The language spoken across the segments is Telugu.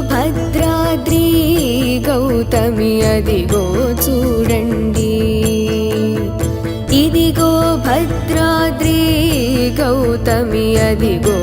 భద్రాద్రి గౌతమి అదిగో చూడండి. ఇదిగో భద్రాద్రి గౌతమి అదిగో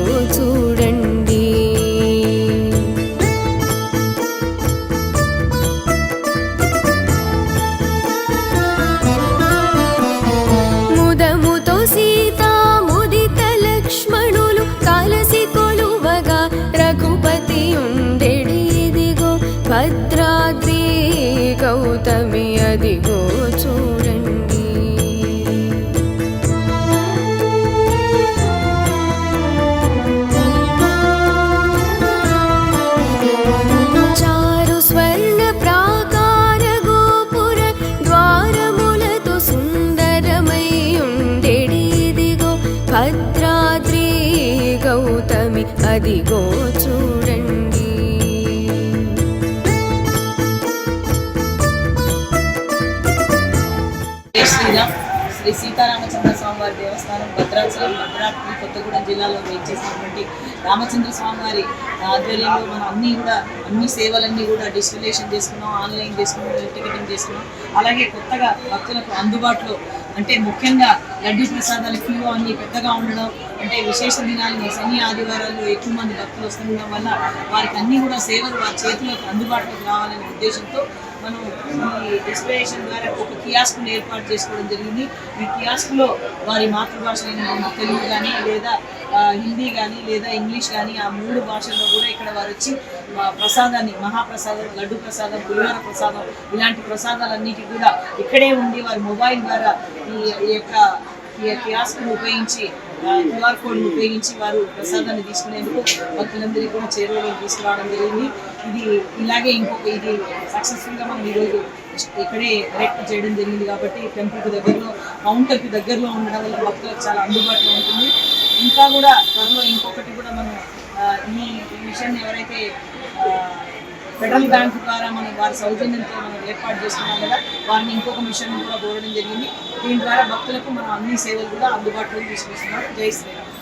అద్భుతమి అదిగో చూడండి. చారు స్వర్ణ ప్రాకార గోపుర ద్వారములతో సుందరమై ఉండెడి భద్రాద్రి గౌతమి అదిగో చూడండి శ్రీరామ్. శ్రీ సీతారామచంద్ర స్వామివారి దేవస్థానం భద్రాచలం భద్రాద్రి కొత్తగూడెం జిల్లాలో వేయించేసినటువంటి రామచంద్ర స్వామివారి ఆధ్వర్యంలో మనం అన్నీ కూడా అన్ని సేవలన్నీ కూడా డిజిటలైజేషన్ చేసుకున్నాం ఆన్లైన్ చేసుకున్నాం టికెటింగ్ చేసుకున్నాం. అలాగే కొత్తగా భక్తులకు అందుబాటులో అంటే ముఖ్యంగా లడ్డూ ప్రసాదాల క్యూ అన్ని పెద్దగా ఉండడం అంటే విశేష దినాలు శని ఆదివారాలు ఎక్కువ మంది భక్తులు వస్తుండడం వల్ల వారికి అన్ని కూడా సేవలు వారి చేతిలోకి అందుబాటులోకి రావాలనే ఉద్దేశంతో మనం ఈ డిస్ప్లేషన్ ద్వారా ఒక కియాస్క్ను ఏర్పాటు చేసుకోవడం జరిగింది. ఈ కియాస్క్లో వారి మాతృభాష అయిన తెలుగు కానీ లేదా హిందీ కానీ లేదా ఇంగ్లీష్ కానీ ఆ మూడు భాషల్లో కూడా ఇక్కడ వారు వచ్చి ప్రసాదాన్ని మహాప్రసాదం లడ్డు ప్రసాదం పులిహోర ప్రసాదం ఇలాంటి ప్రసాదాలన్నిటి కూడా ఇక్కడే ఉండి వారి మొబైల్ ద్వారా ఈ ఈ యొక్క ఈ కియాస్క్ను ఉపయోగించి క్యూఆర్ కోడ్ని ఉపయోగించి వారు ప్రసాదాన్ని తీసుకునేందుకు భక్తులందరికీ కూడా చేరువలో తీసుకురావడం జరిగింది. ఇది ఇలాగే ఇంకొక ఇది సక్సెస్ఫుల్గా మనం ఈరోజు ఇక్కడే ఎరెక్ట్ చేయడం జరిగింది కాబట్టి టెంపుల్కి దగ్గరలో కౌంటర్కి దగ్గరలో ఉండడం వల్ల భక్తులకు చాలా అందుబాటులో ఉంటుంది. ఇంకా కూడా త్వరలో ఇంకొకటి కూడా మనం ఈ విషయాన్ని ఎవరైతే ఫెడరల్ బ్యాంక్ ద్వారా మనం వారి సౌజన్యంతో మనం ఏర్పాటు చేసుకున్నాం కదా వారిని ఇంకొక మిషన్ కూడా కోరడం జరిగింది. దీని ద్వారా భక్తులకు మనం అన్ని సేవలు కూడా అందుబాటులోకి తీసుకొస్తున్నాం. జై శ్రీరామ్.